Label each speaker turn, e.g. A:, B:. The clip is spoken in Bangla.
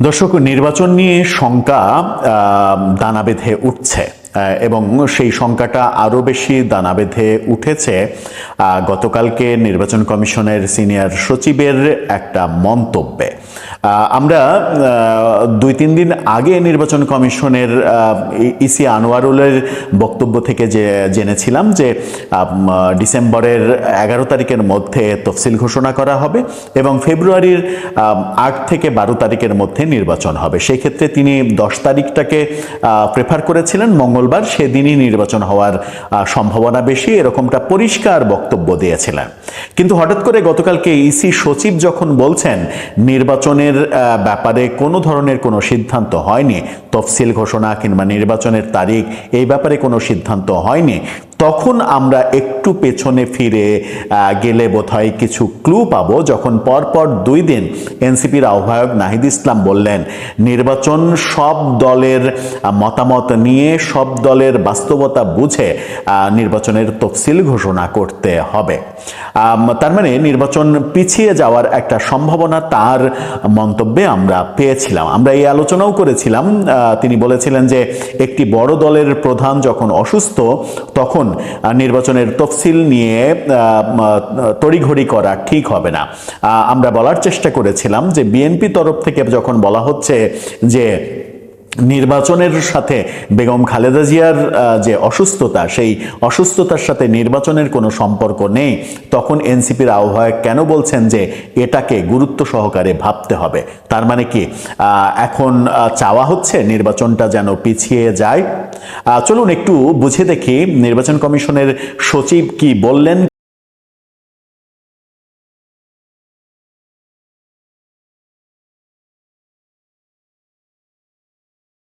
A: দর্শক নির্বাচন নিয়ে শঙ্কা দানা বেঁধে উঠছে। এবং সেই শঙ্কাটা আরও বেশি দানা বেঁধে উঠেছে। গতকালকে নির্বাচন কমিশনের সিনিয়র সচিবের একটা মন্তব্যে। আমরা দুই তিন দিন আগে নির্বাচন কমিশনের ইসি আনোয়ারুলের বক্তব্য থেকে যে জেনেছিলাম যে ডিসেম্বরের এগারো তারিখের মধ্যে তফসিল ঘোষণা করা হবে এবং ফেব্রুয়ারির আট থেকে বারো তারিখের মধ্যে নির্বাচন হবে। সেই ক্ষেত্রে তিনি দশ তারিখটাকে প্রেফার করেছিলেন। মঙ্গলবার সেদিনই নির্বাচন হওয়ার সম্ভাবনা বেশি, এরকমটা পরিষ্কার বক্তব্য দিয়েছিলেন। কিন্তু হঠাৎ করে গতকালকে ইসি সচিব যখন বলছেন, নির্বাচনের ব্যাপারে কোনো ধরনের কোনো সিদ্ধান্ত হয়নি, তফসিল ঘোষণা কিংবা নির্বাচনের তারিখ এই ব্যাপারে কোনো সিদ্ধান্ত হয়নি তখন আমরা একটু পেছনে ফিরে গেলে বোধহয় কিছু ক্লু পাবো। যখন পরপর দুই দিন এনসিপির আহ্বায়ক নাহিদ ইসলাম বললেন, নির্বাচন সব দলের মতামত নিয়ে সব দলের বাস্তবতা বুঝে নির্বাচনের তফসিল ঘোষণা করতে হবে। তার মানে নির্বাচন পিছিয়ে যাওয়ার একটা সম্ভাবনা তার মন্তব্যে আমরা পেয়েছিলাম। আমরা এই আলোচনাও করেছিলাম তিনি বলেছিলেন যে একটি বড় দলের প্রধান যখন অসুস্থ, তখন আহ, নির্বাচনের তফসিল নিয়ে তড়িঘড়ি করা ঠিক হবে না। আমরা বলার চেষ্টা করেছিলাম যে বিএনপি তরফ থেকে যখন বলা হচ্ছে যে নির্বাচনের সাথে বেগম খালেদা জিয়ার যে অসুস্থতা, সেই অসুস্থতার সাথে নির্বাচনের কোনো সম্পর্ক নেই, তখন এনসিপির আহ্বায়ক কেন বলছেন যে এটাকে গুরুত্ব সহকারে ভাবতে হবে? তার মানে কি এখন চাওয়া হচ্ছে নির্বাচনটা যেন পিছিয়ে যায়। চলুন একটু বুঝে দেখি নির্বাচন কমিশনের সচিব কি বললেন